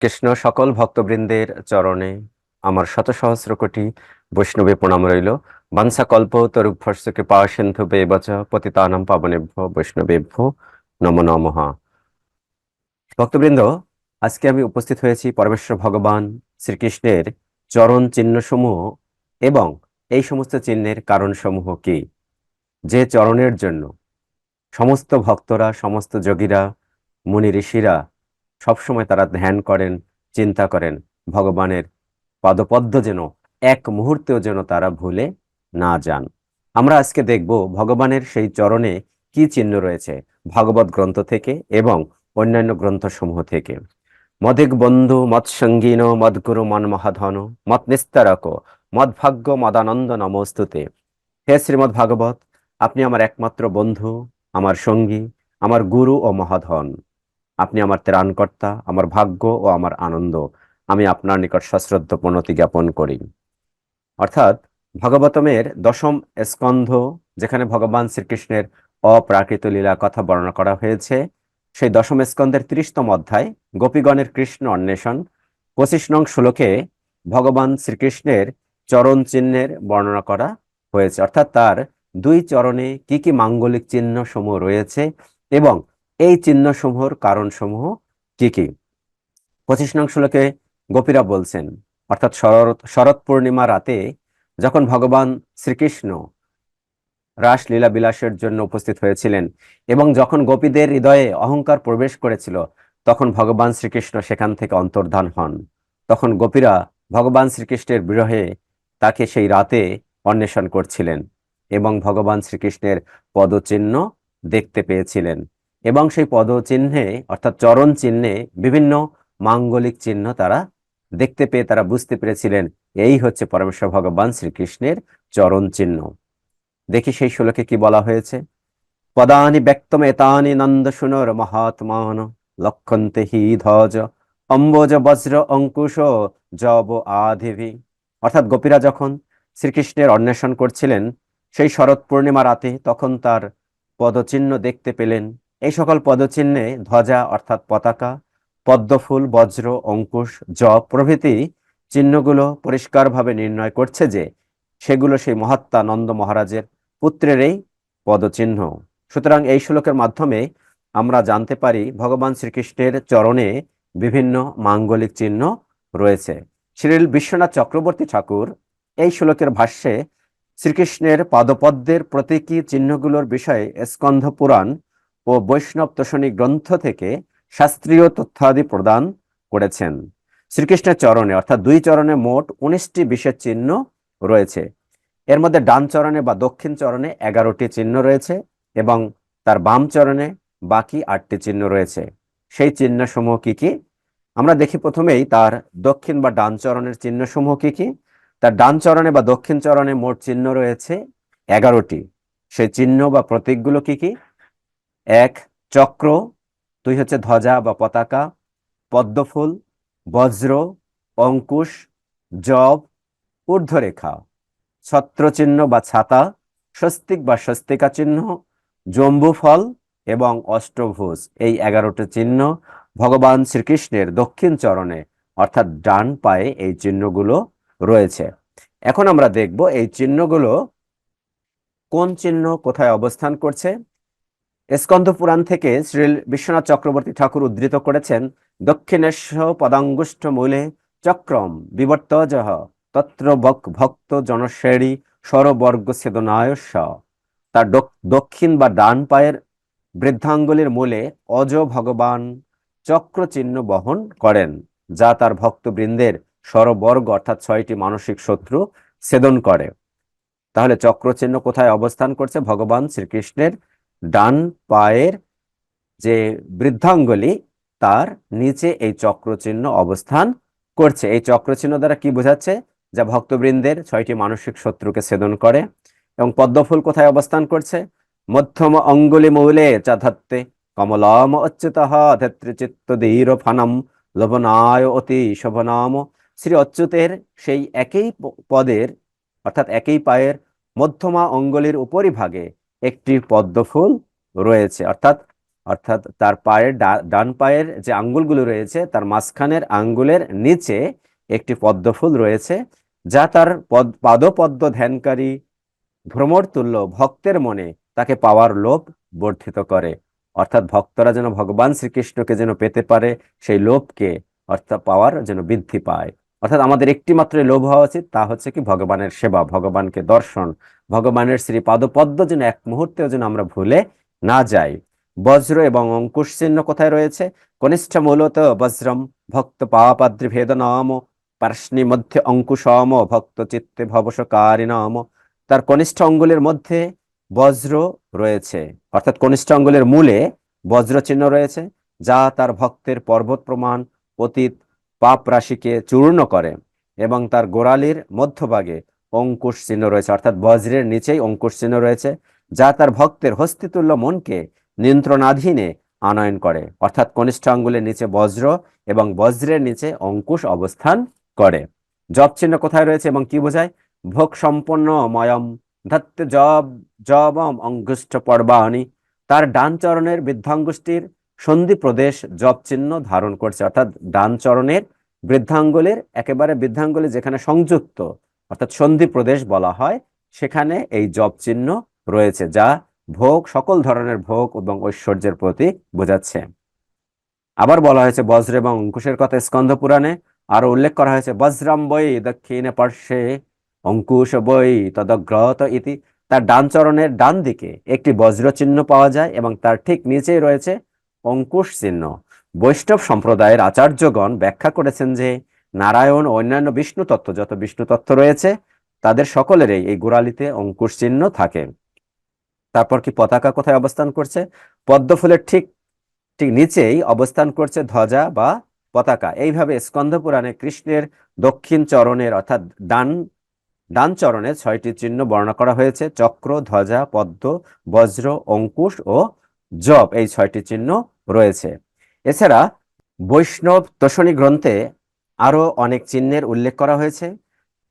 কৃষ্ণ সকল ভক্তবৃন্দের চরণে আমার শত সহস্র কোটি বৈষ্ণবে প্রণাম রইল। বাংসা কল্প তরুভ্যস্য কৃপা সিন্ধু বেবচ, পতিতানাম, পাবনেভ্য, বৈষ্ণবেভ্য, নম নমঃ। ভক্তবৃন্দ, আজকে আমি উপস্থিত হয়েছি পরমেশ্বর ভগবান শ্রীকৃষ্ণের চরণ চিহ্ন সমূহ এবং এই সমস্ত চিহ্নের কারণ সমূহ কি? যে চরণের জন্য সমস্ত ভক্তরা, সমস্ত যোগীরা, মুনি ঋষিরা সবসময় তারা ধ্যান করেন, চিন্তা করেন, ভগবানের পাদপদ্ম যেন এক মুহূর্তেও যেন তারা ভুলে না যান। আমরা আজকে দেখব ভগবানের সেই চরণে কি চিহ্ন রয়েছে ভাগবত গ্রন্থ থেকে এবং অন্যান্য গ্রন্থসমূহ থেকে। মদিক বন্ধু মৎসঙ্গীন মদগুরু মন মহাধন মত নিস্তারক মদভাগ্য মদানন্দ নমস্তুতে। হে শ্রীমৎ ভাগবত, আপনি আমার একমাত্র বন্ধু, আমার সঙ্গী, আমার গুরু ও মহাধন। আপনি আমার ত্রাণকর্তা, আমার ভাগ্য ও আমার আনন্দ। আমি আপনার নিকট সশ্রদ্ধ প্রণতি জ্ঞাপন করি। অর্থাৎ ভগবতমের দশম স্কন্ধ, যেখানে ভগবান শ্রীকৃষ্ণের অপ্রাকৃত লীলা কথা বর্ণনা করা হয়েছে, সেই দশম স্কন্ধের ত্রিশতম অধ্যায়, গোপীগণের কৃষ্ণ অন্বেষণ, পঁচিশ নং শ্লোকে ভগবান শ্রীকৃষ্ণের চরণ চিহ্নের বর্ণনা করা হয়েছে। অর্থাৎ তার দুই চরণে কি কি মাঙ্গলিক চিহ্ন সমূহ রয়েছে এবং এই চিহ্ন সমূহর কারণ সমূহ কি কি? পঁচিশ নং শ্লোকে গোপীরা বলছেন, অর্থাৎ শরৎ শরৎ পূর্ণিমা রাতে যখন ভগবান শ্রীকৃষ্ণ রাসলীলা বিলাসের জন্য উপস্থিত হয়েছিলেন এবং যখন গোপীদের হৃদয়ে অহংকার প্রবেশ করেছিল, তখন ভগবান শ্রীকৃষ্ণ সেখান থেকে অন্তর্ধান হন। তখন গোপীরা ভগবান শ্রীকৃষ্ণের বিরহে তাকে সেই রাতে অন্বেষণ করছিলেন এবং ভগবান শ্রীকৃষ্ণের পদচিহ্ন দেখতে পেয়েছিলেন। এবং সেই পদচিহ্নে, অর্থাৎ চরণ চিহ্নে বিভিন্ন মাঙ্গলিক চিহ্ন তারা দেখতে পেয়ে, তারা বুঝতে পেরেছিলেন এই হচ্ছে পরমেশ্বর ভগবান শ্রীকৃষ্ণের চরণ চিহ্ন। দেখি সেই শ্লোকে কি বলা হয়েছে? পদানি ব্যক্তম এতানি নন্দ শুনর মহাত্মান, লক্ষন্তে হি ধ্বজ, অম্বজ বজ্র অঙ্কুশ জব আধিভি। অর্থাৎ গোপীরা যখন শ্রীকৃষ্ণের অন্বেষণ করছিলেন সেই শরৎ পূর্ণিমা রাতে, তখন তার পদচিহ্ন দেখতে পেলেন। এই সকল পদচিহ্নে ধ্বজা অর্থাৎ পতাকা, পদ্মফুল, বজ্র, অঙ্কুশ জপ প্রভৃতি চিহ্নগুলো পরিষ্কারভাবে নির্ণয় করছে যে সেগুলো সেই মহাত্মা নন্দ মহারাজের পুত্রেরই পদচিহ্ন। সুতরাং এই শ্লোকের মাধ্যমে আমরা জানতে পারি ভগবান শ্রীকৃষ্ণের চরণে বিভিন্ন মাঙ্গলিক চিহ্ন রয়েছে। শ্রীল বিশ্বনাথ চক্রবর্তী ঠাকুর এই শ্লোকের ভাষ্যে শ্রীকৃষ্ণের পাদপদ্মের প্রতীকী চিহ্নগুলোর বিষয়ে স্কন্ধ পুরাণ ও বৈষ্ণব তোষণী গ্রন্থ থেকে শাস্ত্রীয় তথ্যাদি প্রদান করেছেন। শ্রীকৃষ্ণের চরণে, অর্থাৎ দুই চরণে মোট উনিশটি বিশেষ চিহ্ন রয়েছে। এর মধ্যে ডান চরণে বা দক্ষিণ চরণে এগারোটি চিহ্ন রয়েছে এবং তার বাম চরণে বাকি আটটি চিহ্ন রয়েছে। সেই চিহ্ন সমূহ কি কি? আমরা দেখি প্রথমেই তার দক্ষিণ বা ডান চরণের চিহ্ন সমূহ কি কি? তার ডান চরণে বা দক্ষিণ চরণে মোট চিহ্ন রয়েছে এগারোটি। সেই চিহ্ন বা প্রতীকগুলো কি কি? এক, চক্র। দুই হচ্ছে ধ্বজা বা পতাকা। পদ্মফুল, বজ্র, অঙ্কুশ, জব, ঊর্ধ্বরেখা। ছত্রচিহ্ন বা ছাতা, স্বস্তিক বা স্বস্তিকা চিহ্ন জম্বু ফল এবং অষ্টভুজ। এই এগারোটি চিহ্ন ভগবান শ্রীকৃষ্ণের দক্ষিণ চরণে, অর্থাৎ ডান পায়ে এই চিহ্নগুলো রয়েছে। এখন আমরা দেখব এই চিহ্নগুলো কোন চিহ্ন কোথায় অবস্থান করছে। স্কন্ধ পুরাণ থেকে শ্রী বিশ্বনাথ চক্রবর্তী ঠাকুর উদ্ধৃত করেছেন দক্ষিণেশ পদাঙ্গুষ্ঠ মূলে চক্রম বিবর্তজহ তত্র ভক্ত জনশ্রেণী স্বরবর্গ ছেদনায় তার দক্ষিণ বা ডান পায়ের বৃদ্ধাঙ্গুলির মূলে অজ ভগবান চক্র চিহ্ন বহন করেন, যা তার ভক্তবৃন্দের স্বরবর্গ অর্থাৎ ছয়টি মানসিক শত্রু ছেদন করে। তাহলে চক্র চিহ্ন কোথায় অবস্থান করছে? ভগবান শ্রীকৃষ্ণের ডান পায়ের যে বৃদ্ধাঙ্গুলি, তার নিচে এই চক্র চিহ্ন অবস্থান করছে। এই চক্র চিহ্ন দ্বারা কি বোঝাচ্ছে? যা ভক্তবৃন্দের ছয়টি মানসিক শত্রুকে ছেদন করে এবং পদ্মফুল কোথায় অবস্থান করছে? মধ্যম অঙ্গুলি মৌলে চাধাত্তে কমলাম অচ্যুত ধেত্রচিত্ত দীর ফানম লবনায় অতি শোভনাম। শ্রী অচ্যুতের সেই একই পদের, অর্থাৎ একই পায়ের মধ্যমা অঙ্গুলির উপরিভাগে একটি পদ্মফুল রয়েছে। অর্থাৎ অর্থাৎ তার পায়ের ডান পায়ের যে আঙ্গুলগুলো রয়েছে, তার মাঝখানের আঙ্গুলের নিচে একটি পদ্মফুল রয়েছে, যা তার পদ, পাদপদ্ম ধ্যানকারী ভ্রমর তুল্য ভক্তের মনে তাকে পাওয়ার লোভ বর্ধিত করে। অর্থাৎ ভক্তরা যেন ভগবান শ্রীকৃষ্ণকে যেন পেতে পারে, সেই লোভকে অর্থাৎ পাওয়ার যেন বৃদ্ধি পায়। অর্থাৎ আমাদের একটি মাত্র লোভ হওয়া উচিত, তা হচ্ছে কি ভগবানের সেবা, ভগবানকে দর্শন। ভগবানের শ্রী পাদপদ্ম যেন এক মুহূর্তেও যেন আমরা ভুলে না যাই। বজ্র এবং অঙ্কুশ চিহ্ন কোথায় রয়েছে? কনিষ্ঠ মূলত বজ্রম, ভক্ত পাপাদ্রি ভেদ নাম পার্শ্নি মধ্যে অঙ্কুশম, ভক্ত চিত্তে ভবসকারী নাম। তার কনিষ্ঠ অঙ্গুলের মধ্যে বজ্র রয়েছে। অর্থাৎ কনিষ্ঠ অঙ্গুলের মূলে বজ্র চিহ্ন রয়েছে, যা তার ভক্তের পর্বত প্রমাণ অতীত পাপ রাশিকে চূর্ণ করে এবং তার গোড়ালির মধ্যভাগে অঙ্কুশ চিহ্ন রয়েছে। অর্থাৎ বজ্রের নিচেই অঙ্কুশ চিহ্ন রয়েছে, যা তার ভক্তের হস্তিতুল্য মনকে নিয়ন্ত্রণাধীনে আনয়ন করে। অর্থাৎ কনিষ্ঠ আঙ্গুলের নিচে বজ্র এবং বজ্রের নিচে অঙ্কুশ অবস্থান করে। জব চিহ্ন কোথায় রয়েছে এবং কি বোঝায়? ভোগ সম্পন্ন ময়ম ধত্ত জব জবম অঙ্গুষ্ঠ পর্বাণি। তার ডান চরণের বৃদ্ধাঙ্গুষ্ঠির সন্ধি প্রদেশ জব চিহ্ন ধারণ করছে। অর্থাৎ ডান চরণের বৃদ্ধাঙ্গুলের, একেবারে বৃদ্ধাঙ্গুলি যেখানে সংযুক্ত অর্থাৎ সন্ধি প্রদেশ বলা হয়, সেখানে এই জব চিহ্ন রয়েছে যা ভোগ, সকল ধরনের ভোগ এবং ঐশ্বর্যের প্রতীক বোঝাচ্ছে। আবার বলা হয়েছে বজ্র এবং অঙ্কুশের কথা স্কন্ধ পুরাণে। আরও উল্লেখ করা হয়েছে, বজ্রাম বই দক্ষিণে পার্শ্বে, অঙ্কুশ বই তদগ্রত ইতি। তার ডান চরণের ডান দিকে একটি বজ্র চিহ্ন পাওয়া যায় এবং তার ঠিক নিচেই রয়েছে অঙ্কুশ চিহ্ন। বৈষ্ণব সম্প্রদায়ের আচার্যগণ ব্যাখ্যা করেছেন যে নারায়ণ ও অন্যান্য বিষ্ণু তত্ত্ব, যত বিষ্ণু তত্ত্ব রয়েছে, তাদের সকলেরই এই গোড়ালিতে অঙ্কুশ চিহ্ন থাকে। তারপর কি পতাকা কোথায় অবস্থান করছে? পদ্ম ফুলের ঠিক ঠিক নিচেই অবস্থান করছে ধ্বজা বা পতাকা। এইভাবে স্কন্ধ পুরাণে কৃষ্ণের দক্ষিণ চরণের অর্থাৎ ডান ডান চরণে ছয়টি চিহ্ন বর্ণনা করা হয়েছে, চক্র, ধ্বজা, পদ্ম, বজ্র, অঙ্কুশ ও জব এই ছয়টি চিহ্ন রয়েছে। এছাড়া বৈষ্ণব তোষণী গ্রন্থে আরও অনেক চিহ্নের উল্লেখ করা হয়েছে।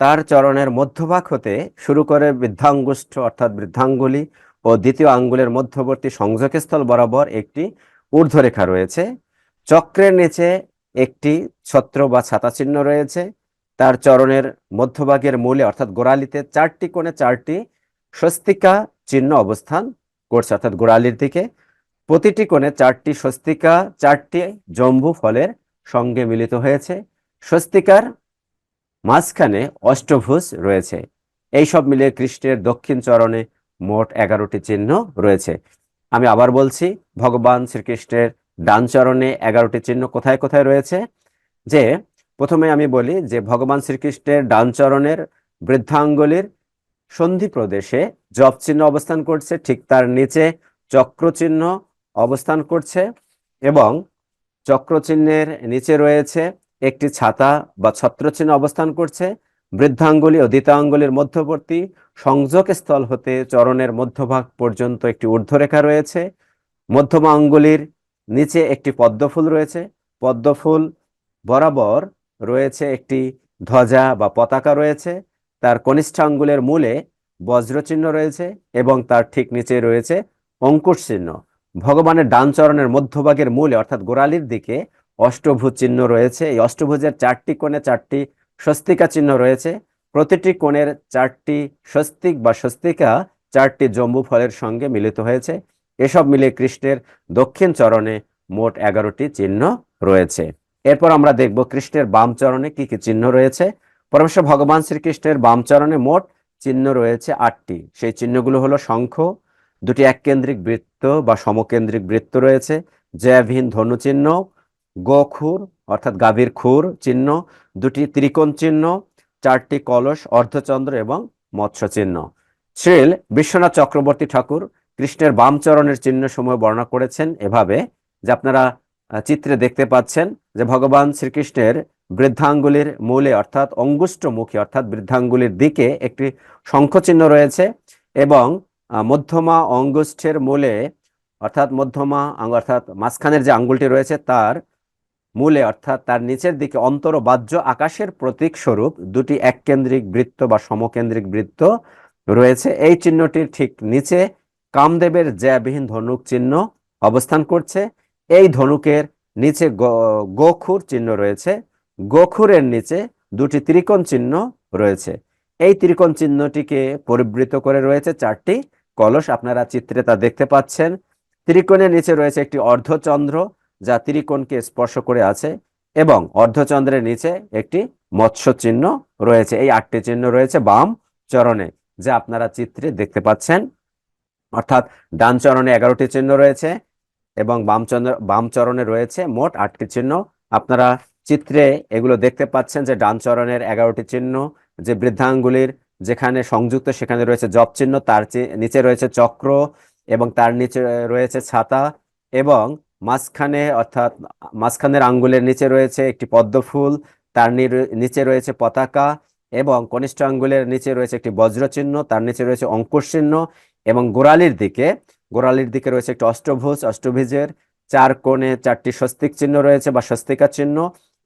তার চরণের মধ্যভাগ হতে শুরু করে বৃদ্ধাঙ্গুষ্ঠ অর্থাৎ বৃদ্ধাঙ্গুলি ও দ্বিতীয় আঙ্গুলের মধ্যবর্তী সংযোগস্থল বরাবর একটি ঊর্ধ্বরেখা রয়েছে। চক্রের নিচে একটি ছত্র বা ছাতা চিহ্ন রয়েছে। তার চরণের মধ্যভাগের মূলে অর্থাৎ গোড়ালিতে চারটি কোণে চারটি স্বস্তিকা চিহ্ন অবস্থান করছে অর্থাৎ গোড়ালির দিকে। প্রতিটি কোণে চারটি স্বস্তিকা, চারটি জম্বু ফলের সঙ্গে মিলিত হয়েছে। স্বস্তিকার মাঝখানে অষ্টভুজ রয়েছে। এই সব মিলিয়ে কৃষ্ণের দক্ষিণ চরণে মোট এগারোটি চিহ্ন রয়েছে। আমি আবার বলছি, ভগবান শ্রীকৃষ্ণের ডান চরণে এগারোটি চিহ্ন কোথায় কোথায় রয়েছে? যে প্রথমে আমি বলি যে ভগবান শ্রীকৃষ্ণের ডান চরণের বৃদ্ধাঙ্গুলির সন্ধি প্রদেশে জপ চিহ্ন অবস্থান করছে, ঠিক তার নিচে চক্র চিহ্ন অবস্থান করছে এবং চক্র চিহ্নের নিচে রয়েছে একটি ছাতা বা ছত্র চিহ্ন অবস্থান করছে। বৃদ্ধাঙ্গুলি ও দ্বিতাঙ্গুলির মধ্যবর্তী সংযোগ স্থল হতে চরণের মধ্যভাগ পর্যন্ত একটি ঊর্ধ্বরেখা রয়েছে। মধ্যমা আঙ্গুলির নিচে একটি পদ্মফুল রয়েছে। পদ্মফুল বরাবর রয়েছে একটি ধ্বজা বা পতাকা রয়েছে। তার কনিষ্ঠ আঙ্গুলের মূলে বজ্র চিহ্ন রয়েছে এবং তার ঠিক নিচে রয়েছে অঙ্কুশ চিহ্ন ভগবানের ডান চরণের মধ্যভাগের মূলে অর্থাৎ গোড়ালির দিকে অষ্টভুজ চিহ্ন রয়েছে। এই অষ্টভুজের চারটি কোণে চারটি স্বস্তিকা চিহ্ন রয়েছে। প্রতিটি কোণের চারটি স্বস্তিক বা স্বস্তিকা চারটি জম্বু ফলের সঙ্গে মিলিত হয়েছে। এসব মিলে কৃষ্ণের দক্ষিণ চরণে মোট এগারোটি চিহ্ন রয়েছে। এরপর আমরা দেখব কৃষ্ণের বাম চরণে কি কি চিহ্ন রয়েছে। পরমেশ্বর ভগবান শ্রীকৃষ্ণের বাম চরণে মোট চিহ্ন রয়েছে আটটি। সেই চিহ্নগুলো হলো শঙ্খ, দুটি এককেন্দ্রিক বৃত্ত বা সমকেন্দ্রিক বৃত্ত রয়েছে জয়ভীন ধনু চিহ্ন গোখুর, অর্থাৎ গাভীর খুর চিহ্ন, দুটি ত্রিকোণ চিহ্ন, চারটি কলস, অর্ধচন্দ্র এবং মৎস্য চিহ্ন শ্রীল বিশ্বনাথ চক্রবর্তী ঠাকুর কৃষ্ণের বাম চরণের চিহ্ন সময় বর্ণনা করেছেন এভাবে, যে আপনারা চিত্রে দেখতে পাচ্ছেন যে ভগবান শ্রীকৃষ্ণের বৃদ্ধাঙ্গুলির মূলে, অর্থাৎ অঙ্গুষ্ঠমুখী, অর্থাৎ বৃদ্ধাঙ্গুলির দিকে একটি শঙ্খ চিহ্ন রয়েছে এবং মধ্যমা অঙ্গুষ্ঠের মূলে, অর্থাৎ মধ্যমা অর্থাৎ মাঝখানের যে আঙ্গুলটি রয়েছে তার মূলে অর্থাৎ তার নিচের দিকে অন্তর বাহ্য আকাশের প্রতীক স্বরূপ দুটি এককেন্দ্রিক বৃত্ত বা সমকেন্দ্রিক বৃত্ত রয়েছে। এই চিহ্নটির ঠিক নিচে কামদেবের জ্যাবিহীন ধনুক চিহ্ন অবস্থান করছে। এই ধনুকের নিচে গোখুর চিহ্ন রয়েছে। গোখুরের নিচে দুটি ত্রিকোণ চিহ্ন রয়েছে। এই ত্রিকোণ চিহ্নটিকে পরিবৃত করে রয়েছে চারটি কলস। আপনারা চিত্রে তা দেখতে পাচ্ছেন। ত্রিকোণের নিচে রয়েছে একটি অর্ধচন্দ্র। যা ত্রিকোণকে স্পর্শ করে আছে এবং অর্ধচন্দ্রের নিচে একটি মৎস্য চিহ্ন রয়েছে। এই আটটি চিহ্ন রয়েছে বাম চরণে, যা আপনারা চিত্রে দেখতে পাচ্ছেন। অর্থাৎ ডান চরণে এগারোটি চিহ্ন রয়েছে এবং বাম চন্দ্র, বাম চরণে রয়েছে মোট আটটি চিহ্ন। আপনারা চিত্রে এগুলো দেখতে পাচ্ছেন যে ডান চরণের এগারোটি চিহ্ন যে বৃদ্ধাঙ্গুলির যেখানে সংযুক্ত, সেখানে রয়েছে জপ চিহ্ন, তার নিচে রয়েছে চক্র এবং তার নিচে রয়েছে ছাতা এবং মাঝখানে, অর্থাৎ মাঝখানের আঙ্গুলের নিচে রয়েছে একটি পদ্ম ফুল, তার নিচে রয়েছে পতাকা এবং কনিষ্ঠ আঙ্গুলের নিচে রয়েছে একটি বজ্র চিহ্ন তার নিচে রয়েছে অঙ্কুশ চিহ্ন এবং গোড়ালির দিকে গোড়ালির দিকে রয়েছে একটি অষ্টভুজ, অষ্টভুজের চার কোণে চারটি স্বস্তিক চিহ্ন রয়েছে বা স্বস্তিকা চিহ্ন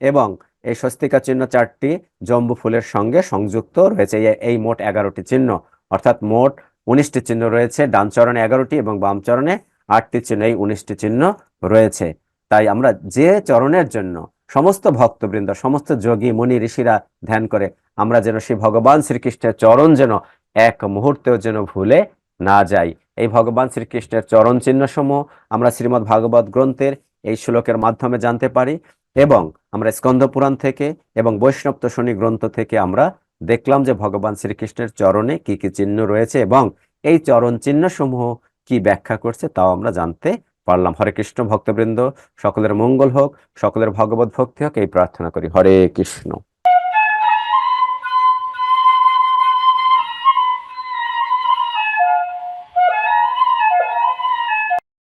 এবং এই স্বস্তিকা চিহ্ন চারটি জম্বু ফুলের সঙ্গে সংযুক্ত রয়েছে। এই মোট এগারোটি চিহ্ন, অর্থাৎ মোট উনিশটি চিহ্ন রয়েছে। ডান চরণে এগারোটি এবং বাম চরণে আটটি চিহ্ন। এই উনিশটি চিহ্ন রয়েছে। তাই আমরা যে চরণের জন্য সমস্ত ভক্তবৃন্দ, সমস্ত যোগী, মুনি, ঋষিরা ধ্যান করে, আমরা যেন সেই ভগবান শ্রীকৃষ্ণের চরণ যেন এক মুহূর্তেও যেন ভুলে না যাই। এই ভগবান শ্রীকৃষ্ণের চরণ চিহ্ন সমূহ আমরা শ্রীমদ্ ভাগবত গ্রন্থের এই শ্লোকের মাধ্যমে জানতে পারি এবং আমরা স্কন্দ পুরাণ থেকে এবং বৈষ্ণব তোষণী গ্রন্থ থেকে আমরা দেখলাম যে ভগবান শ্রীকৃষ্ণের চরণে কি কি চিহ্ন রয়েছে এবং এই চরণ চিহ্ন সমূহ কি ব্যাখ্যা করছে তাও আমরা জানতে পারলাম। হরে কৃষ্ণ, ভক্তবৃন্দ, সকলের মঙ্গল হোক, সকলের ভগবত ভক্তি হোক, এই প্রার্থনা করি। হরে কৃষ্ণ।